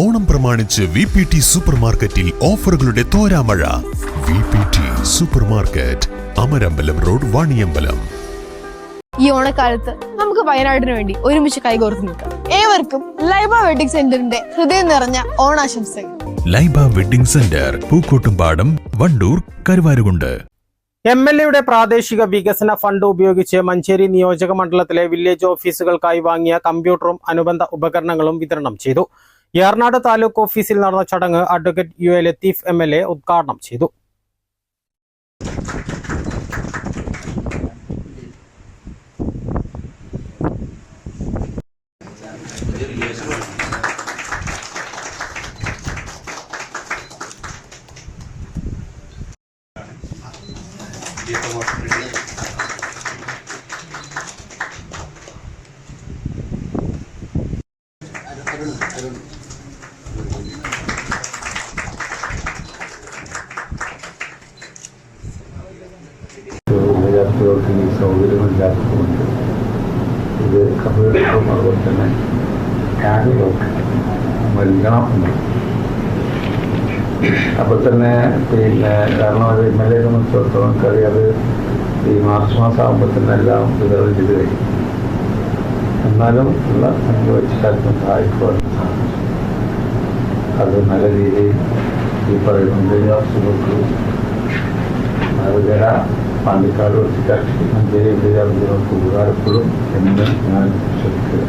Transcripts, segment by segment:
ഓണം പ്രമാണിച്ച് V P T super മാർക്കറ്റിൽ ഓഫറുകളുടെ തോരാമഴ. V P T supermarket Amarambalam road Vaniyambalam. ഈ ഓണക്കാലത്ത് നമുക്ക് വയനാടിന് വേണ്ടി ഒരുമിച്ച് കൈകോർത്ത് നിൽക്കാം. ഏവർക്കും ലൈബ വെഡിങ് സെന്ററിന്റെ ഹൃദയം നിറഞ്ഞ ഓണാശംസകൾ. Laiba wedding centre Pookkottumpadam Wandoor Karuvarakundu. M L എയുടെ പ്രാദേശിക വികസന ഫണ്ട് ഉപയോഗിച്ച് മഞ്ചേരി നിയോജക മണ്ഡലത്തിലെ വില്ലേജ് ഓഫീസുകൾക്കായി വാങ്ങിയ കമ്പ്യൂട്ടറും അനുബന്ധ ഉപകരണങ്ങളും വിതരണം ചെയ്തു. ഏർനാട് താലൂക്ക് ഓഫീസിൽ നടന്ന ചടങ്ങ് advocate U A Latheef M L A ഉദ്ഘാടനം ചെയ്തു. വിദ്യാർത്ഥികൾക്ക് ഈ സൗകര്യമില്ലാത്തതുകൊണ്ട് ഇത് കമ്പ്യൂട്ടറും അതുപോലെ തന്നെ സ്കാനുകളൊക്കെ നൽകണം അപ്പോൾ തന്നെ പിന്നെ കാരണം അത് എം എൽ എ സംബന്ധിച്ചിടത്തോളം നമുക്കറിയാം അത് ഈ മാർച്ച് മാസം ആകുമ്പോൾ തന്നെ എല്ലാം വിതരണം ചെയ്ത് കഴിയും എന്നാലും ഉള്ള സംഖ്യ വെച്ചിട്ടായിരിക്കും സഹായിക്കുവാൻ സാധിച്ചു. അത് നല്ല രീതിയിൽ ഈ പറയുന്ന വിദ്യാർത്ഥികൾക്ക് നവകര പാണ്ടിക്കാട് ഒറ്റക്കാക്ഷി മഞ്ചേരി വിദ്യാർത്ഥികൾക്ക് ഉപകാരപ്പെടും എന്ന് ഞാൻ വിശ്വസിക്കുന്നു.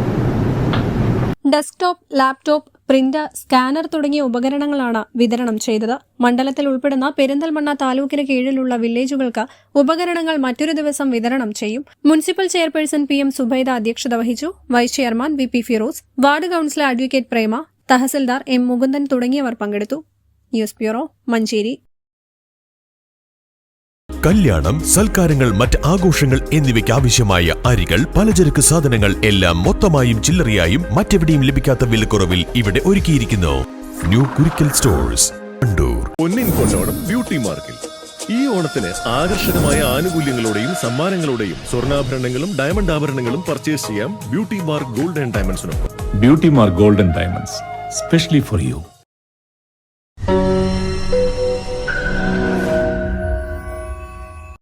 ഡെസ്ക്ടോപ്പ് ലാപ്ടോപ്പ് പ്രിന്റർ സ്കാനർ തുടങ്ങിയ ഉപകരണങ്ങളാണ് വിതരണം ചെയ്തത്. മണ്ഡലത്തിൽ ഉൾപ്പെടുന്ന പെരിന്തൽമണ്ണ താലൂക്കിന് കീഴിലുള്ള വില്ലേജുകൾക്ക് ഉപകരണങ്ങൾ മറ്റൊരു ദിവസം വിതരണം ചെയ്യും. Municipal chairperson P M Zubaida അധ്യക്ഷത വഹിച്ചു. Vice chairman V P Firoz ward councillor advocate Prema tahsildar M Mukundan തുടങ്ങിയവർ പങ്കെടുത്തു. News bureau Manjeri. കല്യാണം സൽക്കാരങ്ങൾ മറ്റ് ആഘോഷങ്ങൾ എന്നിവയ്ക്ക് ആവശ്യമായ അരികൾ പലചരക്ക് സാധനങ്ങൾ എല്ലാം മൊത്തമായും ചില്ലറയായും മറ്റെവിടെയും ലഭിക്കാത്ത വിലക്കുറവിൽ ഇവിടെ ഒരുക്കിയിരിക്കുന്നു. ന്യൂ കുരിക്കൽ സ്റ്റോഴ്സ് പൊന്നിൻ കൊണ്ടോണം ബ്യൂട്ടി മാർക്കിൽ. ഈ ഓണത്തിന് ആകർഷകമായ ആനുകൂല്യങ്ങളോടെയും സമ്മാനങ്ങളോടെയും സ്വർണാഭരണങ്ങളും ഡയമണ്ട് ആഭരണങ്ങളും പർച്ചേസ് ചെയ്യാം beauty mark gold and ഡയമണ്ട്സിനൊപ്പം. Beauty Mark Gold and Diamonds, specially for you.